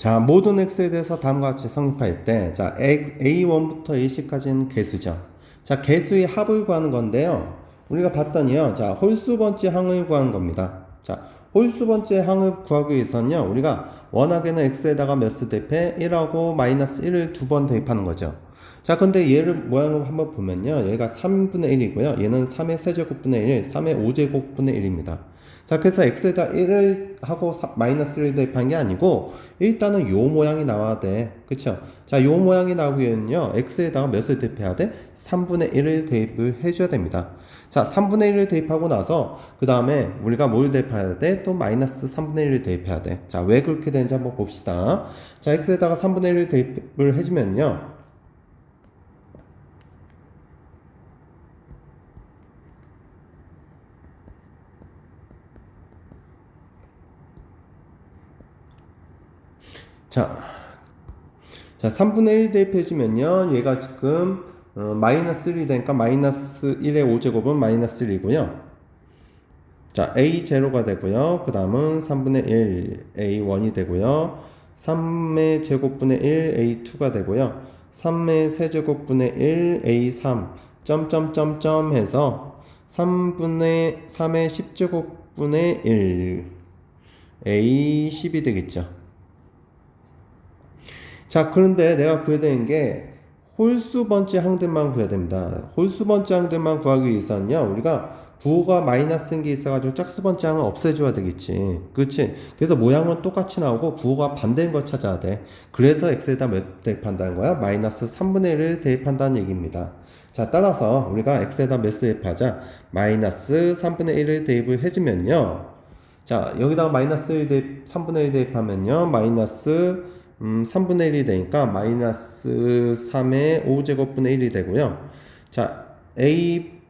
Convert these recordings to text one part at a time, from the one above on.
자, 모든 x에 대해서 다음과 같이 성립할 때, 자, a1부터 aC까지는 개수죠. 자, 개수의 합을 구하는 건데요. 우리가 봤더니요. 자, 홀수 번째 항을 구하는 겁니다. 자, 홀수 번째 항을 구하기 위해서는요. 우리가 원하게는 x에다가 몇수 대입해 1하고 마이너스 1을 두 번 대입하는 거죠. 자, 근데 얘를 모양을 한번 보면요. 얘가 3분의 1이고요. 얘는 3의 세제곱분의 1, 3의 5제곱분의 1입니다. 자, 그래서 x에다 1을 하고 사- 마이너스를 대입한 게 아니고 일단은 요 모양이 나와야 돼. 그쵸? 자, 요 모양이 나오기 위해는요. x에다가 몇을 대입해야 돼? 3분의 1을 대입을 해줘야 됩니다. 자, 3분의 1을 대입하고 나서 그 다음에 우리가 뭘 대입해야 돼? 또 마이너스 3분의 1을 대입해야 돼. 자, 왜 그렇게 되는지 한번 봅시다. 자, x에다가 3분의 1을 대입을 해주면요. 자, 자, 3분의 1 대입해주면요. 얘가 지금 어, 마이너스 1이 되니까 마이너스 1의 5제곱은 마이너스 1이고요. 자, a0가 되고요. 그 다음은 3분의 1 a1이 되고요. 3의 제곱분의 1 a2가 되고요. 3의 세제곱분의 1 a3 점점점점 해서 3분의 3의 10제곱분의 1 a10이 되겠죠. 자, 그런데 내가 구해야 되는 게 홀수 번째 항들만 구해야 됩니다. 홀수 번째 항들만 구하기 위해서는요, 우리가 부호가 마이너스인 게 있어가지고 짝수 번째 항은 없애줘야 되겠지. 그렇지? 그래서 모양은 똑같이 나오고 부호가 반대인 걸 찾아야 돼. 그래서 x에다 몇 대입한다는 거야? 마이너스 3분의 1을 대입한다는 얘기입니다. 자, 따라서 우리가 x에다 몇 대입하자? 마이너스 3분의 1을 대입을 해주면요. 자, 여기다가 마이너스 1 대입, 3분의 1 대입하면요. 마이너스 음, 3분의 1이 되니까 마이너스 3의 5제곱분의 1이 되고요. 자, a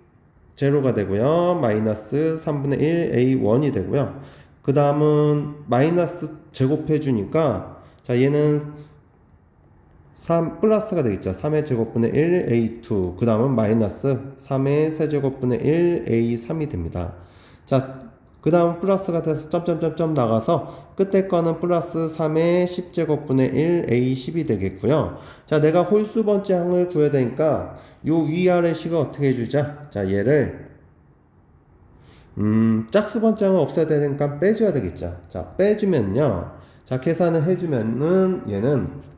제로가 되고요. 마이너스 3분의 1 a1이 되고요. 그 다음은 마이너스 제곱해 주니까 자, 얘는 3 플러스가 되겠죠. 3의 제곱분의 1 a2. 그 다음은 마이너스 3의 세제곱분의 1 a3이 됩니다. 자, 그 다음 플러스가 돼서 점점점점 나가서 끝에 거는 플러스 3의 10제곱분의 1 A10이 되겠고요. 자, 내가 홀수 번째 항을 구해야 되니까 요 위아래 식을 어떻게 해주자? 자, 얘를 음, 짝수 번째 항을 없애야 되니까 빼줘야 되겠죠. 자, 빼주면요. 자, 계산을 해주면은 얘는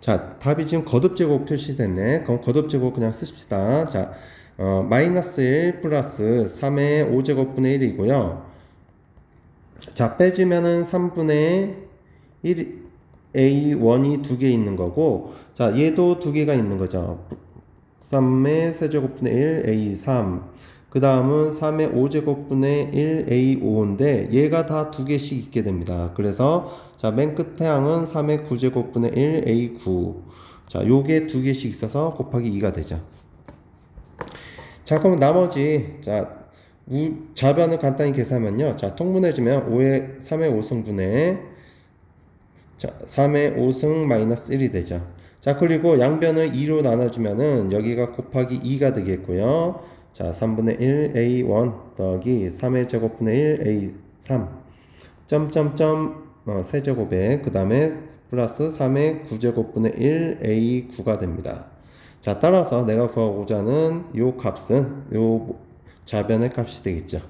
자, 답이 지금 거듭제곱 표시됐네. 그럼 거듭제곱 그냥 쓰십시다. 자, 어, 마이너스 1 플러스 3의 5제곱분의 1이고요. 자, 빼주면은 3분의 1, A1이 두 개 있는 거고, 자, 얘도 두 개가 있는 거죠. 3의 세제곱분의 1, A3. 그 다음은 3의 5제곱분의 1, A5인데, 얘가 다 두 개씩 있게 됩니다. 그래서, 자, 맨 끝에 항은 3의 9제곱분의 1, A9. 자, 요게 두 개씩 있어서 곱하기 2가 되죠. 자, 그럼 나머지, 자, 우, 좌변을 간단히 계산하면요. 자, 통분해주면 5의, 3의 5승분의, 자, 3의 5승 마이너스 1이 되죠. 자, 그리고 양변을 2로 나눠주면은 여기가 곱하기 2가 되겠고요. 자, 3분의 1 A1 더하기 3의 제곱분의 1 A3 점점점 어, 세제곱에 그 다음에 플러스 3의 9제곱분의 1 A9가 됩니다. 자, 따라서 내가 구하고자 하는 요 값은 요 좌변의 값이 되겠죠.